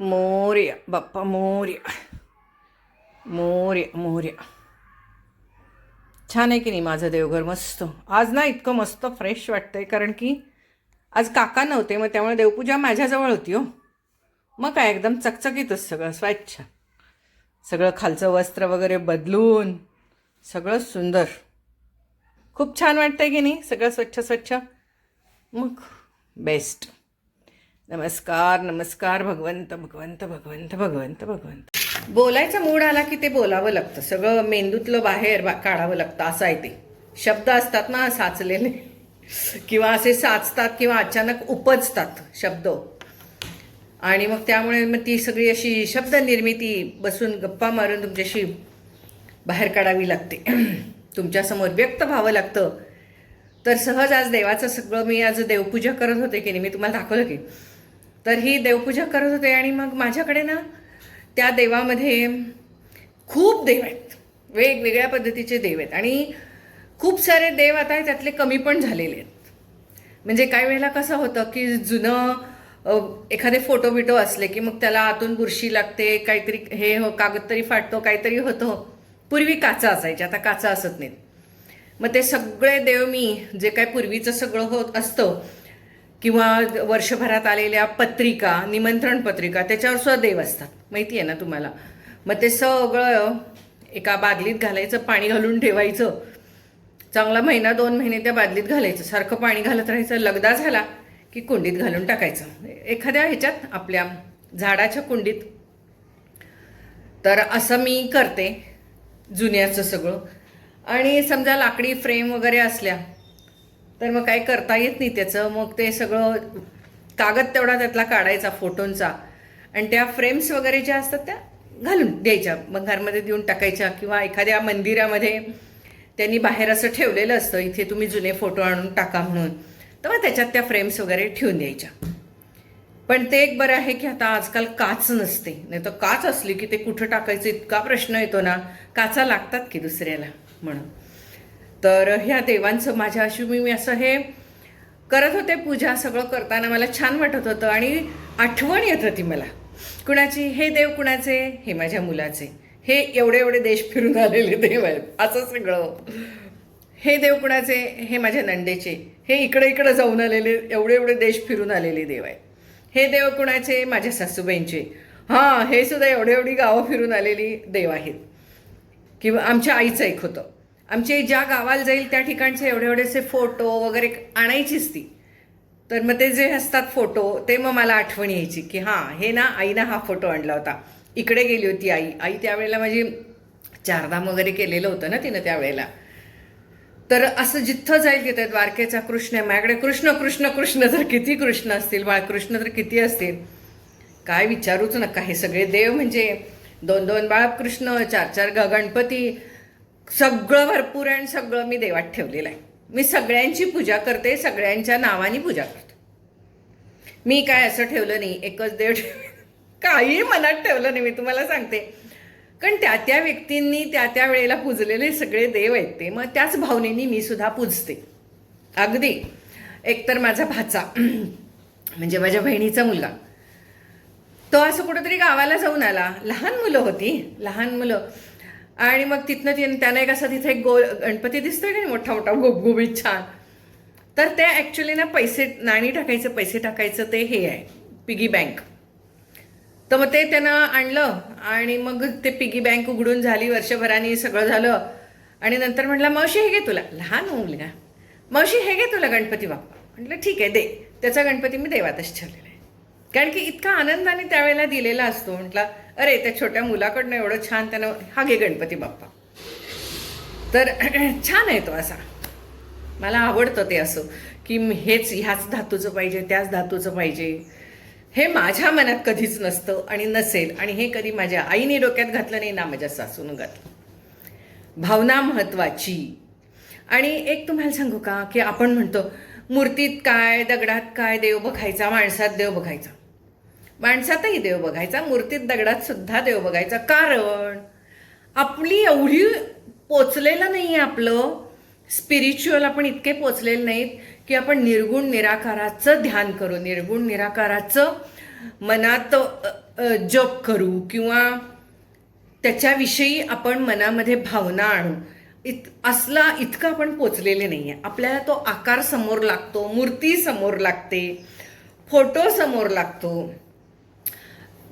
मोर्य बाप्पा मोर्य मोर्य मोर्य छान आहे की नाही माझं देवघर मस्त. आज ना इतकं मस्त फ्रेश वाटतंय कारण की आज काका नव्हते मग त्यामुळे देवपूजा माझ्याजवळ होती हो. मग काय एकदम चकचकीतच सगळं स्वच्छ. सगळं खालचं वस्त्र वगैरे बदलून सगळं सुंदर. खूप छान वाटतंय की नाही सगळं स्वच्छ स्वच्छ. मग बेस्ट नमस्कार नमस्कार भगवंत भगवंत भगवंत भगवंत भगवंत. बोलायचा मूड आला की ते बोलावं लागतं. सगळं मेंदूतलं बाहेर बा काढावं लागतं असं आहे ते. शब्द असतात ना साचलेले. किंवा असे साचतात किंवा अचानक उपजतात शब्द. आणि मग त्यामुळे मग ती सगळी अशी शब्द निर्मिती बसून गप्पा मारून तुमच्याशी बाहेर काढावी लागते. तुमच्यासमोर व्यक्त व्हावं लागतं. तर सहज आज देवाचं सगळं मी आज देवपूजा करत होते की नाही मी तुम्हाला दाखवलं की तर ही देवपूजा करत होते आणि मग माझ्याकडे ना त्या देवामध्ये खूप देव आहेत. वेगवेगळ्या पद्धतीचे देव आहेत. आणि खूप सारे देव आता त्यातले कमी पण झालेले आहेत. म्हणजे काही वेळेला कसं होतं की जुनं एखादे फोटो बिटो असले की मग त्याला आतून बुरशी लागते काहीतरी हे हो कागद तरी फाटतो काहीतरी होतं. पूर्वी काचा असायचे आता काचा असत नाहीत. मग ते सगळे देव मी जे काय पूर्वीचं सगळं होत असतं किंवा वर्षभरात आलेल्या पत्रिका निमंत्रण पत्रिका त्याच्यावर सुद्धा देव असतात. माहिती आहे ना तुम्हाला? मग ते सगळं एका बादलीत घालायचं पाणी घालून ठेवायचं. चांगला महिना दोन महिने त्या बादलीत घालायचं. सारखं पाणी घालत राहायचं. लगदा झाला की कुंडीत घालून टाकायचं. एखाद्या ह्याच्यात आपल्या झाडाच्या कुंडीत. तर असं मी करते जुन्याचं सगळं. आणि समजा लाकडी फ्रेम वगैरे असल्या तर मग काही करता येत नाही त्याचं. मग ते सगळं कागद तेवढा त्यातला काढायचा फोटोंचा. आणि त्या फ्रेम्स वगैरे ज्या असतात त्या घालून द्यायच्या. बंगारमध्ये देऊन टाकायच्या किंवा एखाद्या मंदिरामध्ये त्यांनी बाहेर असं ठेवलेलं असतं इथे तुम्ही जुने फोटो आणून टाका म्हणून. तर मग त्याच्यात त्या फ्रेम्स वगैरे ठेवून द्यायच्या. पण ते एक बरं आहे की आता आजकाल काच नसते. नाही तर काच असली की ते कुठं टाकायचं इतका प्रश्न येतो ना. काचा लागतात की दुसऱ्याला म्हणून. तर ह्या देवांचं माझ्या अशी मी असं हे करत होते पूजा सगळं करताना. मला छान वाटत होतं आणि आठवण येत होती मला. कुणाची? हे देव कुणाचे? हे माझ्या मुलाचे. हे एवढे एवढे देश फिरून आलेले देव आहेत. असं सगळं. हे देव कुणाचे? हे माझ्या नंदेचे. हे इकडे इकडे जाऊन आलेले एवढे एवढे देश फिरून आलेले देव आहे हे देव कुणाचे? माझ्या सासूबाईंचे. हां हे सुद्धा एवढे एवढी गावं फिरून आलेली देव आहेत. किंवा आमच्या आईचं एक होतं. आमचे ज्या गावाला जाईल त्या ठिकाणचे एवढे एवढेसे फोटो वगैरे आणायचीच ती. तर मग ते जे असतात फोटो ते मग मला आठवण यायची की हां हे ना आईनं हा फोटो आणला होता. इकडे गेली होती आई. आई त्यावेळेला माझी चारधाम वगैरे केलेलं होतं ना तिनं त्यावेळेला. तर असं जिथं जाईल तिथे द्वारकेचा कृष्ण आहे. माझ्याकडे कृष्ण कृष्ण कृष्ण तर किती कृष्ण असतील बाळकृष्ण तर किती असतील? काय विचारूच नका. हे सगळे देव म्हणजे दोन दोन बाळकृष्ण चार चार ग गणपती सगळं भरपूर आणि सगळं मी देवात ठेवलेलं आहे. मी सगळ्यांची पूजा करते सगळ्यांच्या नावाने पूजा करते. मी काय असं ठेवलं नाही एकच देव ठेव काही मनात ठेवलं नाही मी तुम्हाला सांगते. कारण त्या त्या व्यक्तींनी त्या त्या वेळेला पूजलेले सगळे देव आहेत ते. मग त्याच भावनेनी मी सुद्धा पूजते. अगदी. एकतर माझा भाचा म्हणजे माझ्या बहिणीचा मुलगा. तो असं कुठंतरी गावाला जाऊन आला. लहान मुलं होती. लहान मुलं. आणि मग तिथनं ती त्यानं एक असं तिथे एक गोल गणपती दिसतोय की नाही? मोठा मोठा गोबगोबीत छान. तर ते ॲक्च्युली ना पैसे नाणी टाकायचं पैसे टाकायचं ते हे आहे पिगी बँक. तर मग ते त्यानं आणलं आणि मग ते पिगी बँक उघडून झाली वर्षभराने सगळं झालं. आणि नंतर म्हटलं मावशी हे घे तुला. लहान मुलगा. मावशी हे घे तुला गणपती बाप्पा. म्हटलं ठीक आहे दे. त्याचा गणपती मी देवातच ठेवलेला आहे. कारण की इतका आनंदाने त्यावेळेला दिलेला असतो. म्हटलं अरे त्या छोट्या मुलाकडनं एवढं छान त्यानं हा घे गणपती बाप्पा. तर छान आहे तो असा. मला आवडतं ते असं की हेच ह्याच धातूचं पाहिजे त्याच धातूचं पाहिजे. हे माझ्या मनात कधीच नसतं आणि नसेल आणि हे कधी माझ्या आईने डोक्यात घातलं नाही ना माझ्या सासून घातलं. भावना महत्वाची. आणि एक तुम्हाला सांगू का की आपण म्हणतो मूर्तीत काय दगडात काय देव बघायचा माणसात देव बघायचा. माणसातही देव बघायचा मूर्तीत दगडात सुद्धा देव बघायचा. कारण आपली एवढी पोचलेलं नाही आहे आपलं. स्पिरिच्युअल आपण इतके पोचलेले नाहीत की आपण निर्गुण निराकाराचं ध्यान करू. निर्गुण निराकाराचं मनात जप करू किंवा त्याच्याविषयी आपण मनामध्ये भावना आणू. इत असला इतकं आपण पोचलेले नाही आहे आपल्याला तो आकार समोर लागतो मूर्ती समोर लागते फोटो समोर लागतो.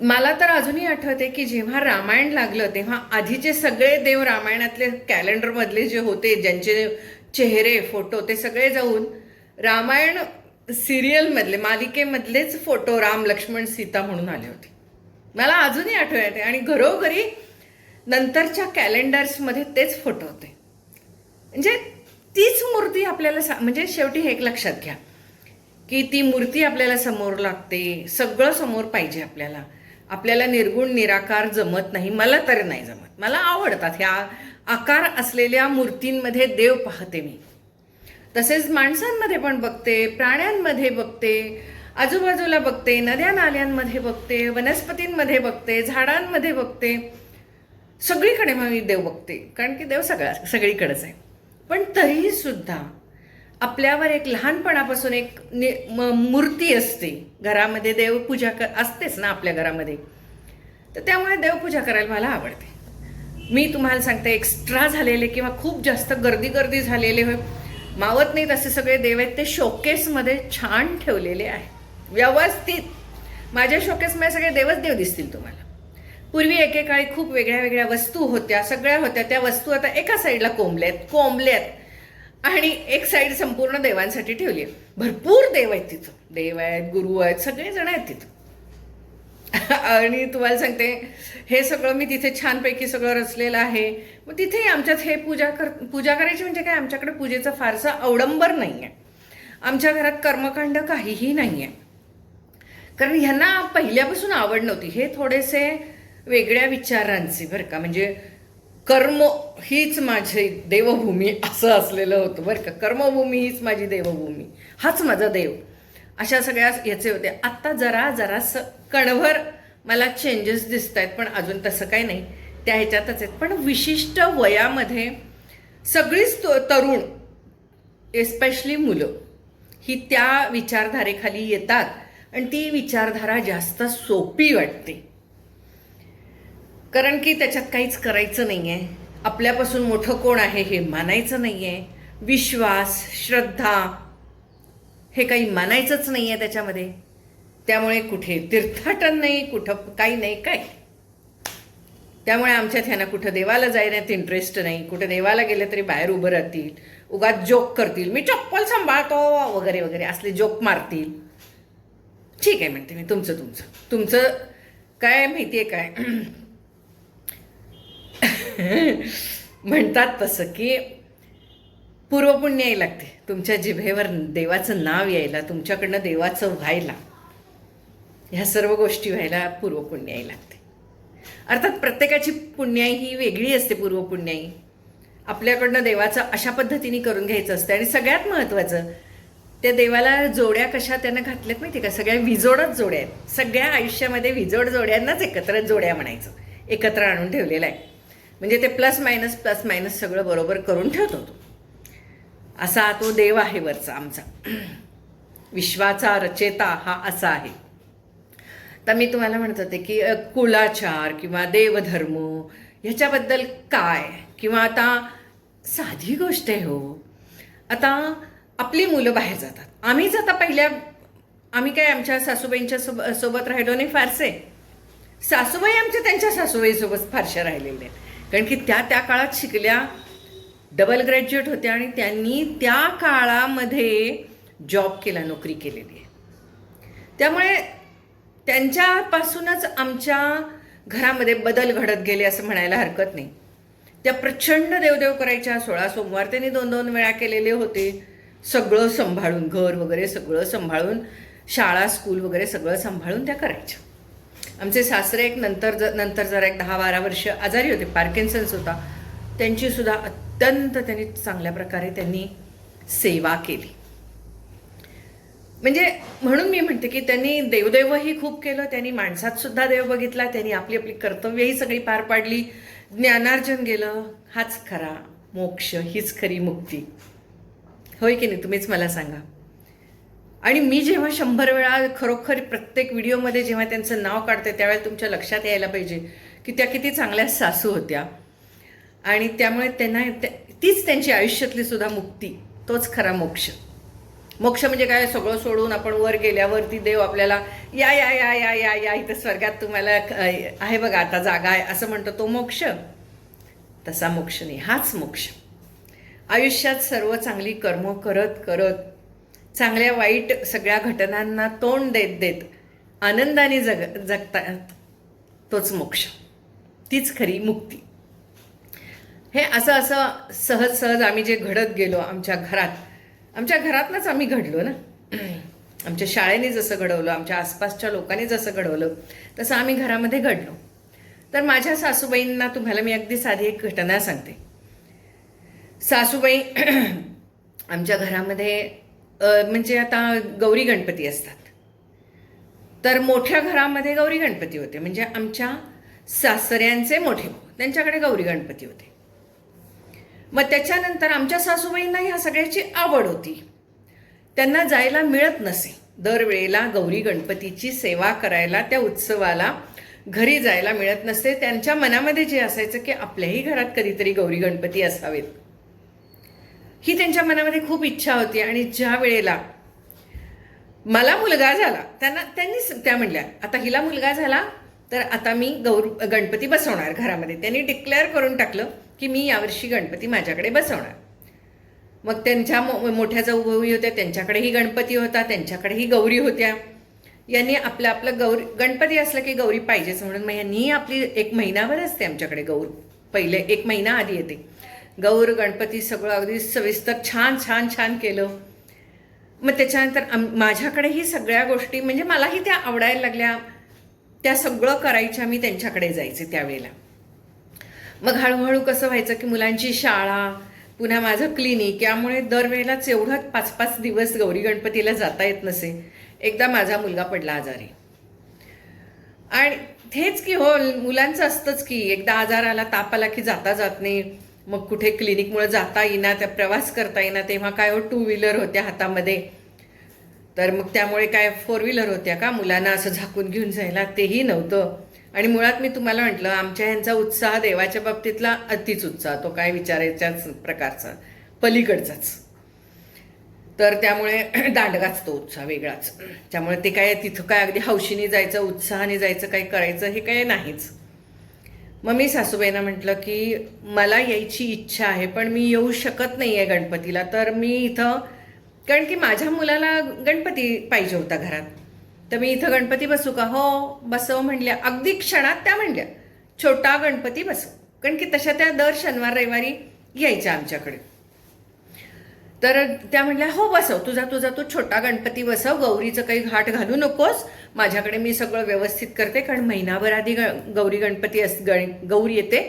मला तर अजूनही आठवते की जेव्हा रामायण लागलं तेव्हा आधीचे सगळे देव रामायणातले कॅलेंडरमधले जे होते ज्यांचे चेहरे फोटो ते सगळे जाऊन रामायण सिरियलमधले मालिकेमधलेच फोटो राम लक्ष्मण सीता म्हणून आले होते. मला अजूनही आठवण येते आणि घरोघरी नंतरच्या कॅलेंडर्समध्ये तेच फोटो होते. म्हणजे तीच मूर्ती आपल्याला सा म्हणजे शेवटी हे एक लक्षात घ्या की ती मूर्ती आपल्याला समोर लागते सगळं समोर पाहिजे आपल्याला. आपल्याला निर्गुण निराकार जमत नाही मला तरी नाही जमत. मला आवडतात ह्या आकार असलेल्या मूर्तींमध्ये देव पाहते मी. तसेच माणसांमध्ये पण बघते प्राण्यांमध्ये बघते आजूबाजूला बघते नद्या नाल्यांमध्ये बघते वनस्पतींमध्ये बघते झाडांमध्ये बघते. सगळीकडे मग मी देव बघते कारण की देव सगळ्या सगळीकडेच आहे. पण तरीही सुद्धा आपल्यावर एक लहानपणापासून एक नि- म- मूर्ती असते. घरामध्ये देवपूजा क असतेच ना आपल्या घरामध्ये. तर त्यामुळे देवपूजा करायला मला आवडते. मी तुम्हाला सांगते एक्स्ट्रा झालेले किंवा खूप जास्त गर्दी गर्दी झालेले होय मावत नाहीत असे सगळे देव आहेत ते शोकेसमध्ये छान ठेवलेले आहे. व्यवस्थित. माझ्या शोकेसमध्ये सगळे देवच देव दिसतील तुम्हाला. पूर्वी एकेकाळी खूप वेगळ्या वेगळ्या वस्तू होत्या सगळ्या होत्या त्या वस्तू आता एका साईडला कोंबल्यात कोंबल्यात. आणि एक साईड संपूर्ण देवांसाठी ठेवली आहे. भरपूर देव आहेत तिथं. देव आहेत गुरु आहेत सगळेजण आहेत तिथं. आणि तुम्हाला सांगते हे सगळं मी तिथे छानपैकी सगळं रचलेलं आहे. मग तिथेही आमच्यात हे पूजा कर पूजा करायची म्हणजे काय? आमच्याकडे पूजेचं फारसं अवडंबर नाही आहे आमच्या घरात कर्मकांड काहीही नाही आहे कारण ह्यांना पहिल्यापासून आवड नव्हती. हे थोडेसे वेगळ्या विचारांचे बरं का? म्हणजे कर्म हीच माझी देवभूमी असं असलेलं होतं बरं का. कर्मभूमी हीच माझी देवभूमी. हाच माझा देव. अशा सगळ्या याचे होते. आत्ता जरा जरास कणभर मला चेंजेस दिसत आहेत पण अजून तसं काही नाही. त्या ह्याच्यातच आहेत. पण विशिष्ट वयामध्ये सगळीच तरुण एस्पेशली मुलं ही त्या विचारधारेखाली येतात. आणि ती विचारधारा जास्त सोपी वाटते. कारण की त्याच्यात काहीच करायचं नाही आहे आपल्यापासून मोठं कोण आहे हे मानायचं नाही आहे विश्वास श्रद्धा हे काही मानायचंच नाही आहे त्याच्यामध्ये. त्यामुळे कुठे तीर्थाटन नाही कुठं काही नाही काय? त्यामुळे आमच्यात ह्यांना कुठं देवाला जाण्यात इंटरेस्ट नाही. कुठं देवाला गेलं तरी बाहेर उभं राहतील. उगाच जोक करतील. मी चप्पल सांभाळतो वगैरे वगैरे. असले जोक मारतील. ठीक आहे म्हणते मी. तुमचं तुमचं. तुमचं काय माहिती आहे काय? म्हणतात तसं की पूर्वपुण्य यायला लागते. तुमच्या जिभेवर देवाचं नाव यायला तुमच्याकडनं देवाचं व्हायला ह्या सर्व गोष्टी व्हायला पूर्वपुण्य यायला लागते. अर्थात प्रत्येकाची पुण्याई ही वेगळी असते पूर्वपुण्याई. आपल्याकडनं देवाचं अशा पद्धतीने करून घ्यायचं असतं. आणि सगळ्यात महत्त्वाचं त्या देवाला जोड्या कशा त्यानं घातल्यात माहिती का? सगळ्या विजोडच जोड्या आहेत. सगळ्या आयुष्यामध्ये विजोड जोड्यांनाच एकत्र जोड्या म्हणायचं. एकत्र आणून ठेवलेलं आहे. म्हणजे ते प्लस मायनस प्लस मायनस सगळं बरोबर करून ठेवतो तो. असा तो देव आहे वरचा आमचा. विश्वाचा रचेता हा असा आहे. तर मी तुम्हाला म्हणत होते की कुलाचार किंवा देवधर्म ह्याच्याबद्दल काय? किंवा आता साधी गोष्ट आहे हो. आता आपली मुलं बाहेर जातात. आम्हीच आता पहिल्या आम्ही काय आमच्या सासूबाईंच्या सोब सोबत राहिलो नाही फारसे? सासूबाई आमच्या त्यांच्या सासूबाईसोबत फारशा राहिलेल्या आहेत. कारण की त्या त्या काळात शिकल्या डबल ग्रॅज्युएट होत्या आणि त्यांनी त्या काळामध्ये जॉब केला नोकरी केलेली आहे. त्यामुळे त्यांच्यापासूनच आमच्या घरामध्ये बदल घडत गेले असं म्हणायला हरकत नाही. त्या प्रचंड देवदेव करायच्या सोळा सोमवार त्यांनी दोन दोन वेळा केलेले होते. सगळं सांभाळून घर वगैरे सगळं सांभाळून शाळा स्कूल वगैरे सगळं सांभाळून त्या करायच्या. आमचे सासरे एक नंतर ज नंतर जरा एक दहा बारा वर्ष आजारी होते पार्किन्सन्स होता. त्यांची सुद्धा अत्यंत त्यांनी चांगल्या प्रकारे त्यांनी सेवा केली. म्हणजे म्हणून मी म्हणते की त्यांनी देवदैवही खूप केलं त्यांनी माणसात सुद्धा देव बघितला त्यांनी आपली आपली कर्तव्यही सगळी पार पाडली. ज्ञानार्जन गेलं हाच खरा मोक्ष हीच खरी मुक्ती. होय की नाही? तुम्हीच मला सांगा. आणि मी जेव्हा शंभर वेळा खरोखर प्रत्येक व्हिडिओमध्ये जेव्हा त्यांचं नाव काढते त्यावेळेला तुमच्या लक्षात यायला पाहिजे की त्या किती चांगल्या सासू होत्या. आणि त्यामुळे त्यांना त्या- तीच त्यांची आयुष्यातली सुद्धा मुक्ती तोच खरा मोक्ष. मोक्ष म्हणजे काय? सगळं सोडून आपण वर गेल्यावरती देव आपल्याला या या या या या या इथं स्वर्गात तुम्हाला आहे बघा आता जागा आहे असं म्हणतो तो मोक्ष. तसा मोक्ष नाही हाच मोक्ष. आयुष्यात सर्व चांगली कर्म करत करत चांगल्या वाईट सगळ्या घटनांना तोंड देत देत आनंदाने जग जगतात तोच मोक्ष. तीच खरी मुक्ती. हे असं असं सहज सहज आम्ही जे घडत गेलो आमच्या घरात आमच्या घरातनंच आम्ही घडलो ना. आमच्या शाळेने जसं घडवलं आमच्या आसपासच्या लोकांनी जसं घडवलं तसं आम्ही घरामध्ये घडलो. तर माझ्या सासूबाईंना तुम्हाला मी अगदी साधी एक घटना सांगते. सासूबाई आमच्या घरामध्ये म्हणजे आता गौरी गणपती असतात. तर मोठ्या घरामध्ये गौरी गणपती होते. म्हणजे आमच्या सासऱ्यांचे मोठे भाऊ त्यांच्याकडे गौरी गणपती होते. मग त्याच्यानंतर आमच्या सासूबाईंना ह्या सगळ्याची आवड होती. त्यांना जायला मिळत नसे. दरवेळेला गौरी गणपतीची सेवा करायला त्या उत्सवाला घरी जायला मिळत नसते त्यांच्या मनामध्ये जे असायचं की आपल्याही घरात कधीतरी गौरी गणपती असावेत. ही त्यांच्या मनामध्ये खूप इच्छा होती आणि ज्या वेळेला मला मुलगा झाला त्यांना त्यांनी त्या म्हणल्या आता हिला मुलगा झाला तर आता मी गौर गणपती बसवणार घरामध्ये. त्यांनी डिक्लेअर करून टाकलं की मी यावर्षी गणपती माझ्याकडे बसवणार. मग त्यांच्या मो मोठ्या जाऊ होत्या त्यांच्याकडेही गणपती होता त्यांच्याकडेही गौरी होत्या. यांनी आपलं आपलं गौरी गणपती असलं की गौरी पाहिजेच म्हणून मग यांनी आपली एक महिनाभर असते आमच्याकडे गौर. पहिले एक महिना आधी येते. गौर गणपती सगळं अगदी सविस्तर छान छान छान केलं. मग त्याच्यानंतर आम माझ्याकडेही सगळ्या गोष्टी म्हणजे मलाही त्या आवडायला लागल्या. त्या सगळं करायच्या मी त्यांच्याकडे जायचे त्यावेळेला. मग हळूहळू कसं व्हायचं की मुलांची शाळा पुन्हा माझं क्लिनिक यामुळे दरवेळेलाच एवढं पाच पाच दिवस गौरी गणपतीला जाता येत नसे. एकदा माझा मुलगा पडला आजारी. आणि तेच की हो मुलांचं असतंच की एकदा आजार आला ताप आला की जाता जात नाही. मग कुठे क्लिनिकमुळे जाता येईना त्या प्रवास करता येईना तेव्हा काय हो टू व्हीलर होत्या हातामध्ये. तर मग त्यामुळे काय फोर व्हीलर होत्या का? मुलांना असं झाकून घेऊन जायला तेही नव्हतं. आणि मुळात मी तुम्हाला म्हटलं आमच्या ह्यांचा उत्साह देवाच्या बाबतीतला अतिच उत्साह तो काय विचारायच्याच प्रकारचा पलीकडचाच. तर त्यामुळे दांडगाच तो उत्साह वेगळाच. त्यामुळे ते काय तिथं काय अगदी हौशीने जायचं उत्साहाने जायचं काही करायचं हे काय नाहीच. मग मी सासूबाईंना म्हटलं की मला यायची इच्छा आहे पण मी येऊ शकत नाही आहे गणपतीला. तर मी इथं कारण की माझ्या मुलाला गणपती पाहिजे होता घरात. तर मी इथं गणपती बसू का? हो बसव म्हणल्या. अगदी क्षणात त्या म्हणल्या छोटा गणपती बसव. कारण की तशा त्या दर शनिवार रविवारी यायच्या आमच्याकडे. तर त्या म्हणल्या हो बसव तुझा तुझा तू छोटा गणपती बसव गौरीचं काही घाट घालू नकोस. माझ्याकडे मी सगळं व्यवस्थित करते कारण महिनाभर आधी ग गौरी गणपती अस गण गौरी येते.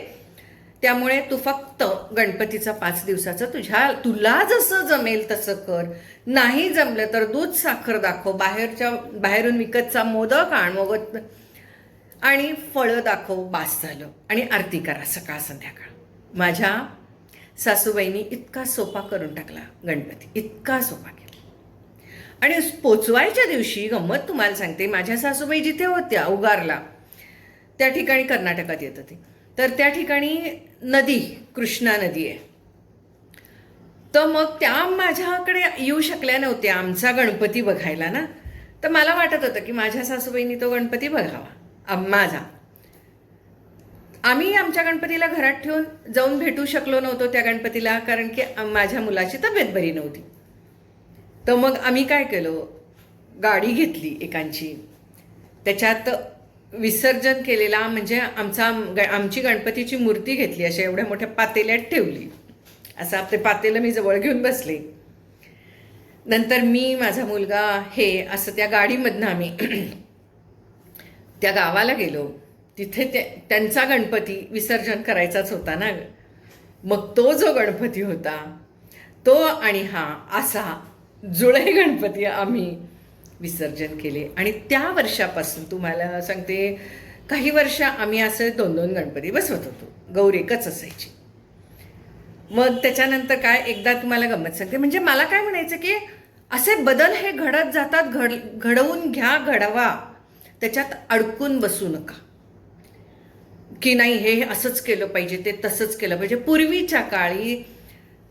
त्यामुळे तू फक्त गणपतीचा पाच दिवसाचं तुझ्या तुला जसं जमेल तसं कर. नाही जमलं तर दूध साखर दाखव. बाहेरच्या बाहेरून विकतचा मोदक आण मोगत आणि फळं दाखव. बास झालं. आणि आरती करा सकाळ संध्याकाळ. माझ्या सासूबाईंनी इतका सोपा करून टाकला गणपती. इतका सोपा केला. आणि पोचवायच्या दिवशी गंमत तुम्हाला सांगते माझ्या सासूबाई जिथे होत्या उगारला त्या ठिकाणी कर्नाटकात येत होती. तर त्या ठिकाणी नदी कृष्णा नदी आहे. तर मग त्या माझ्याकडे येऊ शकल्या नव्हत्या आमचा गणपती बघायला ना. तर मला वाटत होतं की माझ्या सासूबाईंनी तो गणपती बघावा माझा. आम्ही आमच्या गणपतीला घरात ठेवून जाऊन भेटू शकलो नव्हतो त्या गणपतीला कारण की माझ्या मुलाची तब्येत बरी नव्हती. तर मग आम्ही काय केलं? गाडी घेतली एकांची. त्याच्यात विसर्जन केलेला म्हणजे आमचा आमची गणपतीची मूर्ती घेतली अशा एवढ्या मोठ्या पातेल्यात ठेवली. असं आपले पातेलं मी जवळ घेऊन बसले. नंतर मी माझा मुलगा हे असं त्या गाडीमधनं आम्ही त्या गावाला गेलो. तिथे ते त्यांचा गणपती विसर्जन करायचाच होता ना मग तो जो गणपती होता तो आणि हा असा जुळे गणपती आम्ही विसर्जन केले. आणि त्या वर्षापासून तुम्हाला सांगते काही वर्ष आम्ही असं दोन दोन गणपती बसवत होतो. गौर एकच असायची. मग त्याच्यानंतर काय एकदा तुम्हाला गंमत सांगते. म्हणजे मला काय म्हणायचं की असे बदल हे घडत जातात घड घडवून घ्या घडवा. त्याच्यात अडकून बसू नका. की नाही हे असंच केलं पाहिजे ते तसंच केलं पाहिजे. पूर्वीच्या काळी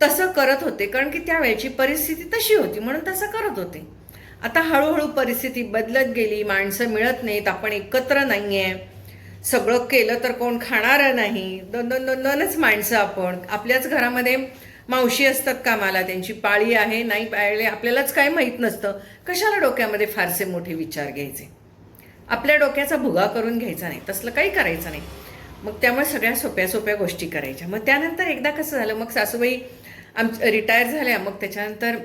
तसं करत होते कारण की त्यावेळची परिस्थिती तशी होती म्हणून तसं करत होते. आता हळूहळू परिस्थिती बदलत गेली माणसं मिळत नाहीत आपण एकत्र नाही आहे सगळं केलं तर कोण खाणारं नाही. दोन दोन दोन दोनच माणसं आपण. आपल्याच घरामध्ये मावशी असतात कामाला त्यांची पाळी आहे नाही पाळले आपल्यालाच काय माहीत नसतं. कशाला डोक्यामध्ये फारसे मोठे विचार घ्यायचे? आपल्या डोक्याचा भुगा करून घ्यायचा नाही तसलं काही करायचं नाही. मग त्यामुळे सगळ्या सोप्या सोप्या गोष्टी करायच्या. मग त्यानंतर एकदा कसं झालं मग सासूबाई आम रिटायर झाल्या मग त्याच्यानंतर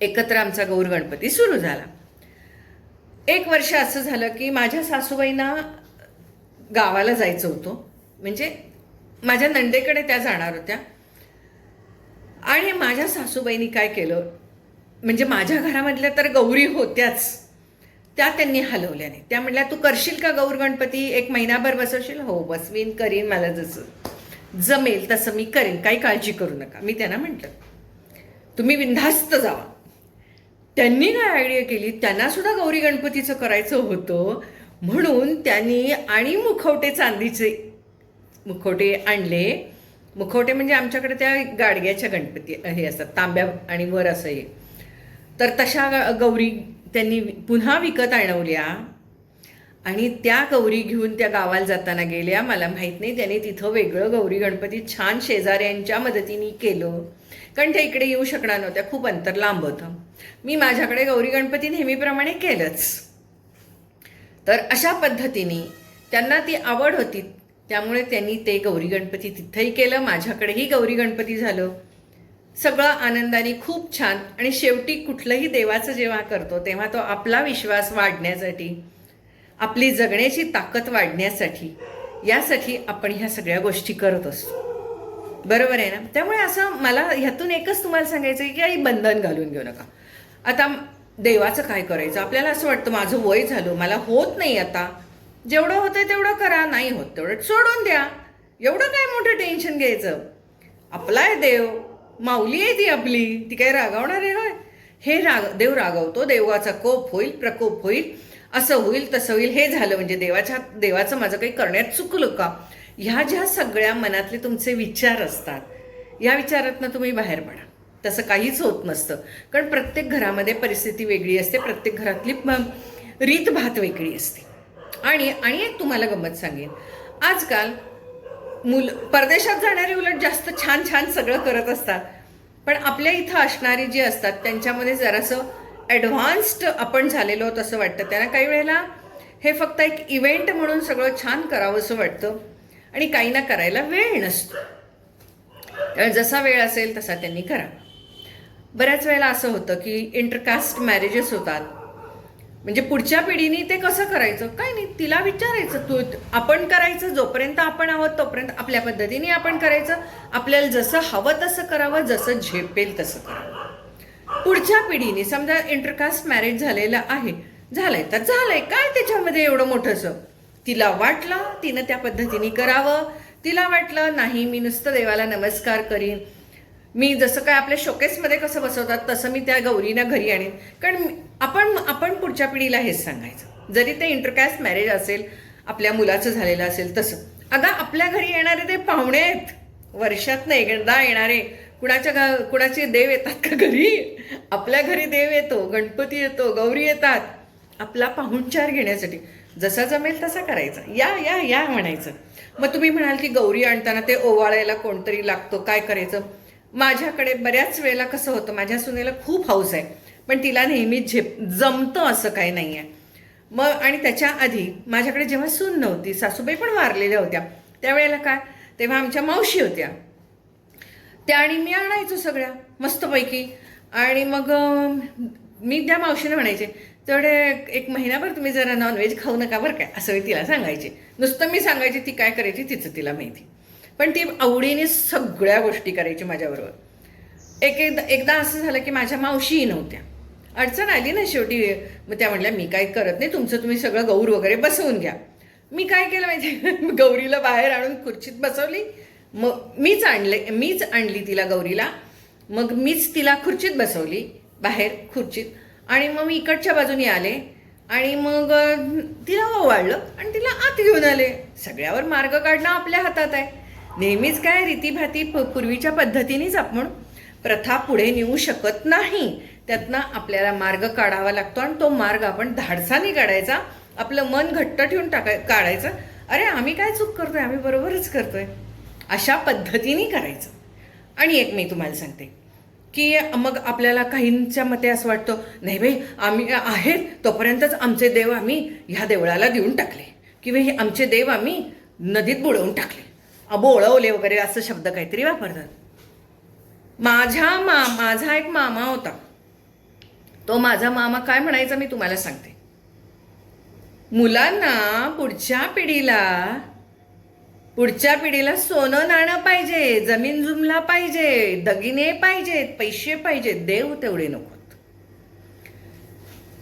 एकत्र आमचा गौर गणपती सुरू झाला. एक वर्ष असं झालं की माझ्या सासूबाईंना गावाला जायचं होतं. म्हणजे माझ्या नंदेकडे त्या जाणार होत्या. आणि माझ्या सासूबाईंनी काय केलं म्हणजे माझ्या घरामधल्या तर गौरी होत्याच. त्या त्यांनी हलवल्या नाही. त्या म्हटल्या तू करशील का गौर गणपती? एक महिनाभर बसवशील? हो बसवीन करीन मला जसं जमेल तसं मी करेन. काही काळजी करू नका. मी त्यांना म्हटलं तुम्ही विंधास्त जावा. त्यांनी काय आयडिया केली? त्यांना सुद्धा गौरी गणपतीचं करायचं होतं. म्हणून त्यांनी आणि मुखवटे चांदीचे मुखवटे आणले. मुखवटे म्हणजे आमच्याकडे त्या गाडग्याच्या गणपती हे असतात तांब्या आणि वर असं हे. तर तशा गौरी त्यांनी पुन्हा विकत आणवल्या आणि त्या गौरी घेऊन त्या गावाला जाताना गेल्या. मला माहीत नाही त्याने तिथं वेगळं गौरी गणपती छान शेजाऱ्यांच्या मदतीने केलं. कारण त्या इकडे येऊ शकणार नव्हत्या खूप अंतर लांब होतं. मी माझ्याकडे गौरी गणपती नेहमीप्रमाणे केलंच. तर अशा पद्धतीने त्यांना ती आवड होती. त्यामुळे त्यांनी ते गौरी गणपती तिथंही केलं माझ्याकडेही गौरी गणपती झालं. सगळं आनंदाने खूप छान. आणि शेवटी कुठलंही देवाचं जेव्हा करतो तेव्हा तो आपला विश्वास वाढण्यासाठी आपली जगण्याची ताकद वाढण्यासाठी यासाठी आपण ह्या सगळ्या गोष्टी करत असतो. बरोबर आहे ना? त्यामुळे असं मला ह्यातून एकच तुम्हाला सांगायचं आहे की काही बंधन घालून घेऊ नका. आता देवाचं काय करायचं? आपल्याला असं वाटतं माझं वय झालं मला होत नाही आता. जेवढं होतं तेवढं करा नाही होत तेवढं सोडून द्या. एवढं काय मोठं टेन्शन घ्यायचं? आपला आहे देव. माऊली आहे ती आपली. ती काय रागावणार आहे होय? हे राग देव रागवतो देवाचा कोप होईल प्रकोप होईल असं होईल तसं होईल हे झालं म्हणजे देवाच्या देवाचं माझं काही करण्यात चुकलं का? ह्या ज्या सगळ्या मनातले तुमचे विचार असतात या विचारातनं तुम्ही बाहेर पडा. तसं काहीच होत नसतं. कारण प्रत्येक घरामध्ये परिस्थिती वेगळी असते प्रत्येक घरातली रीतभात वेगळी असते. आणि आणि एक तुम्हाला गंमत सांगेन. आजकाल मुल परदेशात जाणारे उलट जास्त छान छान सगळं करत असतात. पण आपल्या इथं असणारी जी असतात त्यांच्यामध्ये जरासं ॲडव्हान्स्ड आपण झालेलो आहोत असं वाटतं. त्यांना काही वेळेला हे फक्त एक इव्हेंट म्हणून सगळं छान करावं असं वाटतं. आणि काही ना करायला वेळ नसतो. त्यामुळे जसा वेळ असेल तसा त्यांनी करा. बऱ्याच वेळेला असं होतं की इंटरकास्ट मॅरेजेस होतात. म्हणजे पुढच्या पिढीने ते कसं करायचं? काय नाही तिला विचारायचं तू आपण करायचं जोपर्यंत आपण आहोत तोपर्यंत आपल्या पद्धतीने आपण करायचं. आपल्याला जसं हवं तसं करावं जसं झेपेल तसं करावं. पुढच्या पिढीने समजा इंटरकास्ट मॅरेज झालेलं आहे झालंय तर झालंय. काय त्याच्यामध्ये एवढं मोठंसं? तिला वाटलं तिनं त्या पद्धतीने करावं. तिला वाटलं नाही मी नुसतं देवाला नमस्कार करीन मी जसं काय आपल्या शोकेसमध्ये कसं बसवतात तसं मी त्या गौरीना घरी आणेन. कारण आपण आपण पुढच्या पिढीला हेच सांगायचं. जरी ते इंटरकॅस्ट मॅरेज असेल आपल्या मुलाचं झालेलं असेल तसं. अगं आपल्या घरी येणारे ते पाहुणे आहेत. वर्षातनं एकदा येणारे. कुणाच्या कुणाचे देव येतात का घरी? आपल्या घरी देव येतो गणपती येतो गौरी येतात. आपला पाहुणचार घेण्यासाठी. जसा जमेल तसा करायचा. या या या म्हणायचं. मग तुम्ही म्हणाल की गौरी आणताना ते ओवाळायला कोणतरी लागतो? काय करायचं? माझ्याकडे बऱ्याच वेळेला कसं होतं माझ्या सुनेला खूप हौस आहे पण तिला नेहमी झेप जमतं असं काही नाही आहे मग आणि त्याच्या आधी माझ्याकडे जेव्हा सून नव्हती सासूबाई पण वारलेल्या होत्या. त्यावेळेला काय? तेव्हा आमच्या मावशी होत्या. त्या आणि मी आणायचो सगळ्या मस्तपैकी. आणि मग मी त्या मावशीने म्हणायचे तेवढे एक महिनाभर तुम्ही जरा नॉनव्हेज खाऊ नका बरं काय असं मी तिला सांगायचे. नुसतं मी सांगायचे ती काय करायची तिचं तिला माहिती. पण ती आवडीने सगळ्या गोष्टी करायची माझ्याबरोबर. एक एकदा एकदा असं झालं की माझ्या मावशीही नव्हत्या. अडचण आली ना शेवटी मग त्या म्हटल्या मी काय करत नाही तुमचं तुम्ही सगळं गौर वगैरे बसवून घ्या. मी काय केलं माहिती गौरीला बाहेर आणून खुर्चीत बसवली. मग मीच आणले मीच आणली तिला गौरीला. मग मीच तिला खुर्चीत बसवली बाहेर खुर्चीत. आणि मग मी इकडच्या बाजूने आले. आणि मग तिला ओवाळलं आणि तिला आत घेऊन आले. सगळ्यावर मार्ग काढणं आपल्या हातात आहे. नेहमीच काय रीतीभाती प- पूर्वीच्या पद्धतीनेच आपण प्रथा पुढे नेऊ शकत नाही. त्यातनं आपल्याला मार्ग काढावा लागतो आणि तो मार्ग आपण धाडसाने काढायचा. आपलं मन घट्ट ठेवून टाकाय काढायचं. अरे आम्ही काय चूक करतोय? आम्ही बरोबरच करतोय. अशा पद्धतीने करायचं. आणि एक मी तुम्हाला सांगते की मग आपल्याला काहींच्या मते असं वाटतं नाही बाई आम्ही आहेत तोपर्यंतच आमचे देव आम्ही ह्या देवळाला देऊन टाकले. किंवा हे आमचे देव आम्ही नदीत बुडवून टाकले. अबोळवले बोळवले वगैरे असं शब्द काहीतरी वापरतात. माझ्या मा माझा एक मामा होता. तो माझा मामा काय म्हणायचा मी तुम्हाला सांगते. मुलांना पुढच्या पिढीला पुढच्या पिढीला सोनं नाणं पाहिजे जमीन जुमला पाहिजे दगिने पाहिजेत पैसे पाहिजेत देव तेवढे नकोत.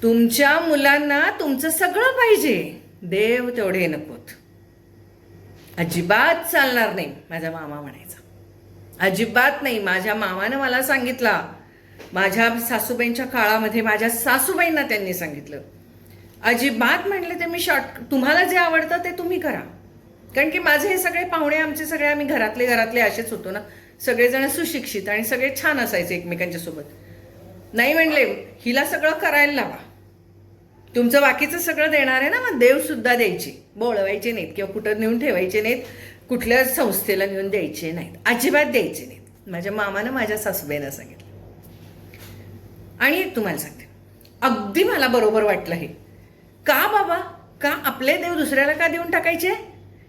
तुमच्या मुलांना तुमचं सगळं पाहिजे देव तेवढे नकोत. अजिबात चालणार नाही माझा मामा म्हणायचा. अजिबात नाही माझ्या मामानं मला सांगितला. माझ्या सासूबाईंच्या काळामध्ये माझ्या सासूबाईंना त्यांनी सांगितलं. अजिबात म्हणले ते मी शॉर्ट तुम्हाला जे आवडतं ते तुम्ही करा. कारण की माझे हे सगळे पाहुणे आमचे सगळे आम्ही घरातले घरातले असेच होतो ना. सगळेजण सुशिक्षित आणि सगळे छान असायचे एकमेकांच्या सोबत. नाही म्हणले हिला सगळं करायला लावा. तुमचं बाकीचं सगळं देणार आहे ना मग देवसुद्धा द्यायची द्यायचे. बोळवायचे नाहीत किंवा कुठं नेऊन ठेवायचे नाहीत कुठल्या संस्थेला नेऊन द्यायचे नाहीत अजिबात द्यायचे नाहीत. माझ्या मामानं माझ्या सासूबाईनं सांगितलं. आणि तुम्हाला सांगते अगदी मला बरोबर वाटलं हे. का बाबा? का आपले देव दुसऱ्याला का देऊन टाकायचे?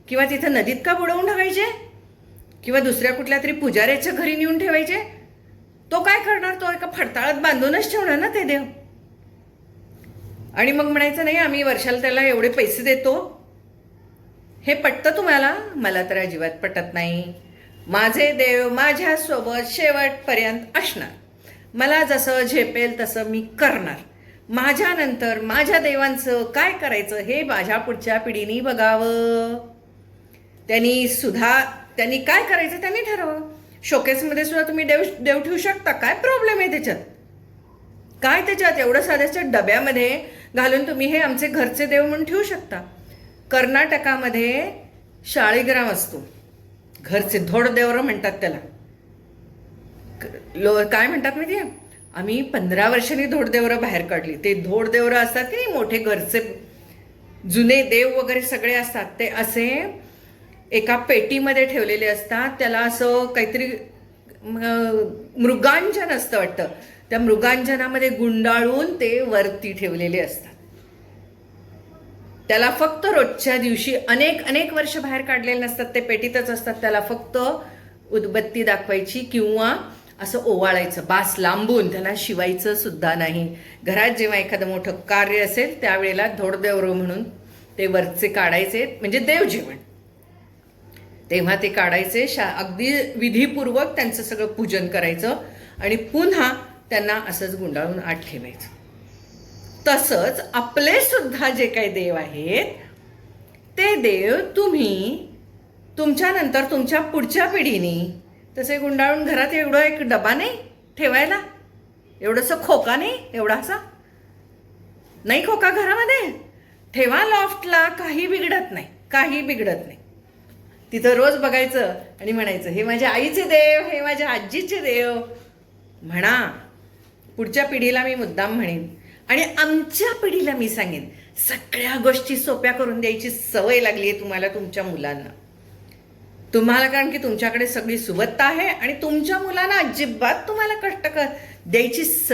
किंवा तिथं नदीत का बुडवून टाकायचे? किंवा दुसऱ्या कुठल्या तरी पुजाऱ्याच्या घरी नेऊन ठेवायचे? तो काय करणार? तो एका फडताळात बांधूनच ठेवणार ना ते देव? आणि मग म्हणायचं नाही आम्ही वर्षाला त्याला एवढे पैसे देतो. हे पटतं तुम्हाला? मला तर अजिबात पटत नाही. माझे देव माझ्यासोबत शेवटपर्यंत असणार. मला जसं झेपेल तसं मी करणार. माझ्यानंतर माझ्या देवांचं काय करायचं हे माझ्या पुढच्या पिढीने बघावं. त्यांनी सुद्धा त्यांनी काय करायचं त्यांनी ठरवं शोकेसमध्ये सुद्धा तुम्ही देव देव ठेवू शकता. काय प्रॉब्लेम आहे त्याच्यात? काय त्याच्यात? एवढं साध्याच्या डब्यामध्ये घालून तुम्ही हे आमचे घरचे देव म्हणून ठेवू शकता. कर्नाटकामध्ये शाळीग्राम असतो. घरचे धोड देवर म्हणतात त्याला. लो काय म्हणतात माहिती आहे आम्ही पंधरा वर्षांनी धोडदेवरं बाहेर काढली. ते धोडदेवरं असतात की नाही? मोठे घरचे जुने देव वगैरे सगळे असतात. ते असे एका पेटीमध्ये ठेवलेले असतात. त्याला असं काहीतरी मृगांजन असतं वाटतं. त्या मृगांजनामध्ये गुंडाळून ते वरती ठेवलेले असतात. त्याला फक्त रोजच्या दिवशी अनेक अनेक वर्ष बाहेर काढलेले नसतात ते पेटीतच असतात. त्याला फक्त उदबत्ती दाखवायची किंवा असं ओवाळायचं बास लांबून. त्याला शिवायचं सुद्धा नाही. घरात जेव्हा एखादं मोठं कार्य असेल त्यावेळेला धोडदेवरो म्हणून ते वरचे काढायचे म्हणजे देवजेवण तेव्हा ते काढायचे शा अगदी विधीपूर्वक त्यांचं सगळं पूजन करायचं आणि पुन्हा त्यांना असंच गुंडाळून आत ठेवायचं. तसंच आपले सुद्धा जे काही देव आहेत ते देव तुम्ही तुमच्यानंतर तुमच्या पुढच्या पिढीने तसे गुंडाळून घरात एवढं एक डबा नाही ठेवायला? एवढंसं खोका नाही? एवढासा? नाही खोका घरामध्ये? ठेवा लॉफ्टला काही बिघडत नाही काही बिघडत नाही. तिथं रोज बघायचं आणि म्हणायचं हे माझ्या आईचे देव हे माझ्या आजीचे देव. म्हणा पुढच्या पिढीला मी मुद्दाम म्हणेन. आणि आमच्या पिढीला मी सांगेन सगळ्या गोष्टी सोप्या करून द्यायची सवय लागली आहे तुम्हाला तुमच्या मुलांना. तुम्हाला कारण की तुमच्याकडे सगळी सुबत्ता आहे आणि तुमच्या मुलांना अजिबात तुम्हाला कष्ट कर द्यायची स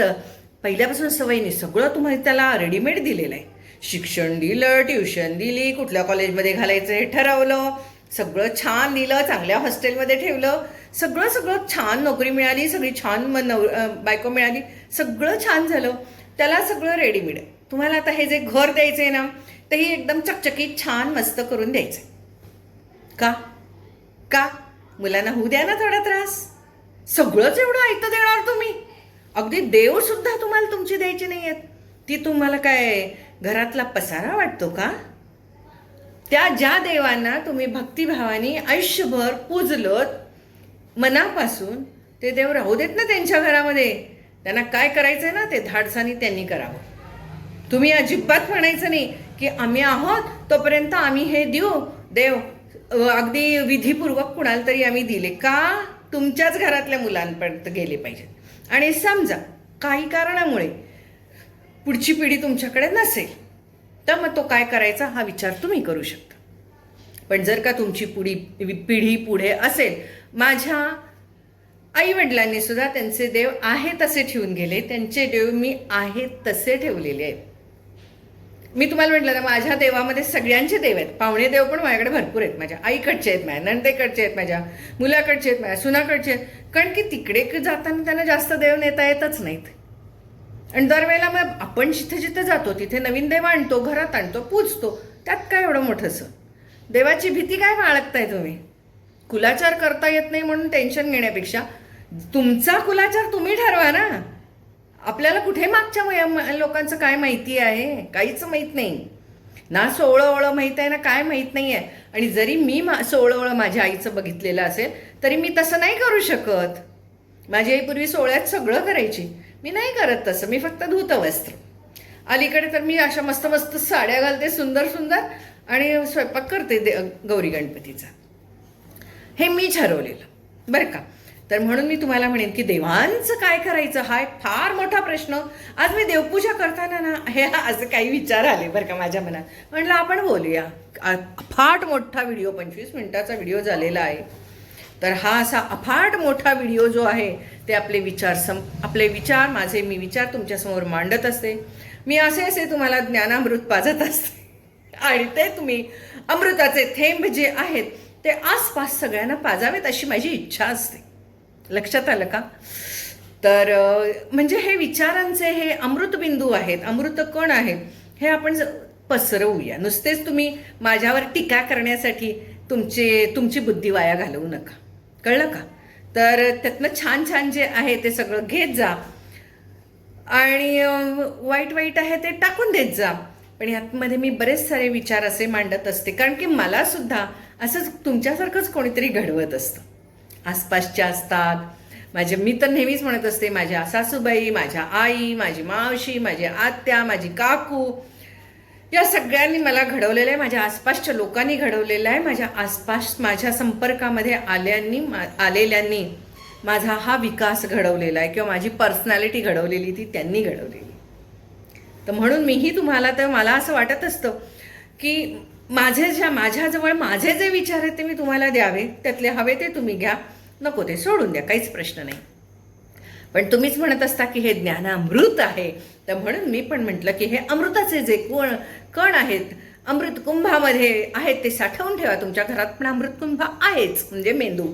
पहिल्यापासून सवय नाही. सगळं तुम्हाला त्याला रेडीमेड दिलेलं आहे. शिक्षण दिलं ट्युशन दिली कुठल्या कॉलेजमध्ये घालायचं हे ठरवलं सगळं छान दिलं चांगल्या हॉस्टेलमध्ये ठेवलं. सगळं सगळं छान नोकरी मिळाली सगळी छान म नव बायको मिळाली. सगळं छान झालं. त्याला सगळं रेडीमेड. आहे तुम्हाला आता हे जे घर द्यायचं आहे ना तेही एकदम चकचकीत छान मस्त करून द्यायचं का? का? मुलांना होऊ द्या ना थोडा त्रास. सगळंच एवढं ऐकतं देणार तुम्ही. अगदी देवसुद्धा तुम्हाला तुमची द्यायची नाही आहेत ती तुम्हाला काय घरातला पसारा वाटतो का? त्या ज्या देवांना तुम्ही भक्तिभावाने आयुष्यभर पूजलत मनापासून ते देव राहू देत ना त्यांच्या घरामध्ये. त्यांना काय करायचं आहे ना ते धाडसानी त्यांनी करावं. तुम्ही अजिबात म्हणायचं नाही की आम्ही आहोत तोपर्यंत आम्ही हे देऊ. देव अगदी विधीपूर्वक कुणाला तरी आम्ही दिले का? तुमच्याच घरातल्या मुलांपर्यंत गेले पाहिजेत आणि समजा काही कारणामुळे पुढची पिढी तुमच्याकडे नसेल. तर मग तो काय करायचा? हा विचार तुम्ही करू शकता. पण जर का तुमची पुढी पिढी पुढे असेल माझ्या आईवडिलांनी सुद्धा त्यांचे देव आहे तसे ठेवून गेले त्यांचे देव मी आहेत तसे ठेवलेले आहेत. मी तुम्हाला म्हटलं ना माझ्या देवामध्ये सगळ्यांचे देव आहेत. पाहुणे देव पण माझ्याकडे भरपूर आहेत. माझ्या आईकडचे आहेत माझ्या नंदेकडचे आहेत माझ्या मुलाकडचे आहेत माझ्या सुनाकडचे आहेत. कारण की तिकडे जाताना त्यांना जास्त देव नेता येतच नाहीत. आणि दरवेळेला मग आपण जिथे जिथे जातो तिथे नवीन देव आणतो घरात आणतो पूजतो त्यात काय एवढं मोठंसं देवाची भीती काय बाळगताय तुम्ही? कुलाचार करता येत नाही म्हणून टेन्शन घेण्यापेक्षा तुमचा कुलाचार तुम्ही ठरवा ना. आपल्याला कुठे मागच्या लोकांचं काय माहिती आहे? काहीच माहीत नाही. ना सोळं ओळं माहीत आहे ना काय माहीत नाही आहे आणि जरी मी मा सोळं ओळं माझ्या आईचं बघितलेलं असेल तरी मी तसं नाही करू शकत. माझी आई पूर्वी सोहळ्यात सगळं करायची. मी नाही करत तसं मी फक्त धुतं वस्त्र अलीकडे तर मी अशा मस्त मस्त साड्या घालते सुंदर सुंदर आणि स्वयंपाक करते दे गौरी गणपतीचा. हे मी ठरवलेलं. बरं का? तर म्हणून मी तुम्हाला म्हणेन की देवांचं काय करायचं? हा एक फार मोठा प्रश्न. आज मी देवपूजा करताना ना हे असं काही विचार आले बरं का माझ्या मनात. म्हटलं आपण बोलूया. फाट मोठा व्हिडिओ पंचवीस मिनिटाचा व्हिडिओ झालेला आहे. तर हा असा अफाट मोठा व्हिडिओ जो आहे ते आपले विचार सम आपले विचार माझे मी विचार तुमच्यासमोर मांडत असते. मी असे असे तुम्हाला ज्ञानामृत पाजत असते. आणि ते तुम्ही अमृताचे थेंब जे आहेत ते आसपास सगळ्यांना पाजावेत अशी माझी इच्छा असते. लक्षात आलं का? तर म्हणजे हे विचारांचे हे अमृतबिंदू आहेत अमृत कण आहेत हे आपण ज- पसरवूया. नुसतेच तुम्ही माझ्यावर टीका करण्यासाठी तुमचे तुमची बुद्धी वाया घालवू नका. कळलं का? तर त्यातनं छान छान जे आहे ते सगळं घेत जा. आणि वाईट वाईट आहे ते टाकून देत जा. पण ह्यातमध्ये मी बरेच सारे विचार असे मांडत असते. कारण की मला सुद्धा असंच तुमच्यासारखंच कोणीतरी घडवत असतं. आसपासच्या असतात. माझे मी तर नेहमीच म्हणत असते माझ्या सासूबाई माझ्या आई माझी मावशी माझी आत्या माझी काकू या सगळ्यांनी मला घडवलेलं आहे माझ्या आसपासच्या लोकांनी घडवलेलं आहे माझ्या आसपास माझ्या संपर्कामध्ये आल्यांनी मा- आलेल्यांनी माझा हा विकास घडवलेला आहे किंवा माझी पर्सनॅलिटी घडवलेली ती त्यांनी घडवलेली. तर म्हणून मीही तुम्हाला तर मला असं वाटत असतं की माझे ज्या माझ्याजवळ माझे जे विचार आहेत ते मी तुम्हाला द्यावे त्यातले हवे ते तुम्ही घ्या नको ते सोडून द्या काहीच प्रश्न नाही. पण तुम्हीच म्हणत असता की हे ज्ञान अमृत आहे. तर म्हणून मी पण म्हटलं की हे अमृताचे जे कोण कण आहेत अमृत कुंभामध्ये आहेत ते साठवून ठेवा. तुमच्या घरात पण अमृत कुंभ आहेच म्हणजे मेंदू.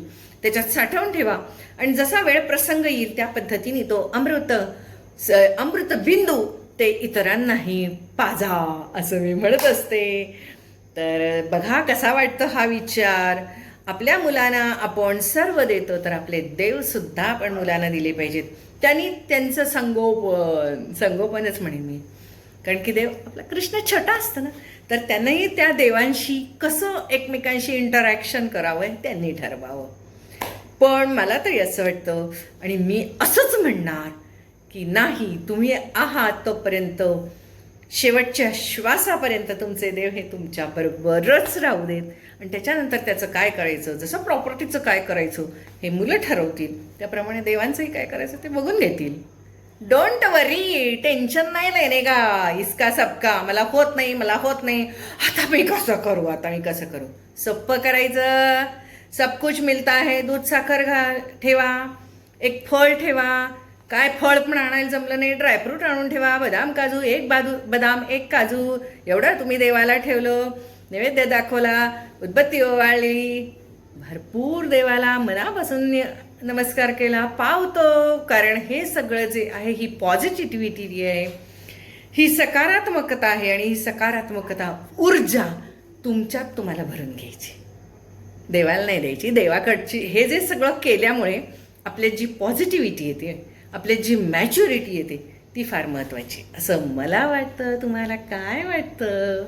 त्याच्यात साठवून ठेवा. आणि जसा वेळ प्रसंग येईल त्या पद्धतीने तो अमृत स- अमृत बिंदू ते इतरांनाही पाजा असं मी म्हणत असते. तर बघा कसा वाटतं हा विचार. आपल्या मुलांना आपण सर्व देतो तर आपले देवसुद्धा आपण मुलांना दिले पाहिजेत. त्यांनी त्यांचं संगोपन संगोपनच म्हणेन मी. कारण की देव आपला कृष्ण छटा असतं ना. तर त्यांनाही त्या देवांशी कसं एकमेकांशी इंटरॅक्शन करावं त्यांनी ठरवावं. पण मला तरी असं वाटतं आणि मी असंच म्हणणार की नाही तुम्ही आहात तोपर्यंत शेवटच्या श्वासापर्यंत तुमचे देव हे तुमच्या बरोबरच राहू देत. आणि त्याच्यानंतर त्याचं काय करायचं? जसं प्रॉपर्टीचं काय करायचं? हे मुलं ठरवतील. त्याप्रमाणे देवांचंही काय करायचं ते बघून घेतील. डोंट वरी टेन्शन नाही लेने का इसका सबका. मला होत नाही मला होत नाही. आता मी कसं करू? आता मी कसं करू? सोप्पं करायचं. सब कुछ मिळता आहे दूध साखर घा ठेवा. एक फळ ठेवा. काय फळ पण आणायला जमलं नाही. ड्रायफ्रूट आणून ठेवा. बदाम काजू एक बाजू बदाम एक काजू. एवढं तुम्ही देवाला ठेवलं. नैवेद्य दाखवला उदबत्ती ओवाळली. भरपूर देवाला मनापासून नमस्कार केला. पावतो कारण हे सगळं जे आहे ही पॉझिटिव्हिटी जी आहे ही सकारात्मकता आहे आणि ही सकारात्मकता ऊर्जा तुमच्यात तुम्हाला भरून घ्यायची. देवाला नाही द्यायची. देवाकडची हे जे सगळं केल्यामुळे आपली जी पॉझिटिव्हिटी येते आपली जी मॅच्युरिटी येते ती फार महत्त्वाची असं मला वाटतं तुम्हाला काय वाटतं?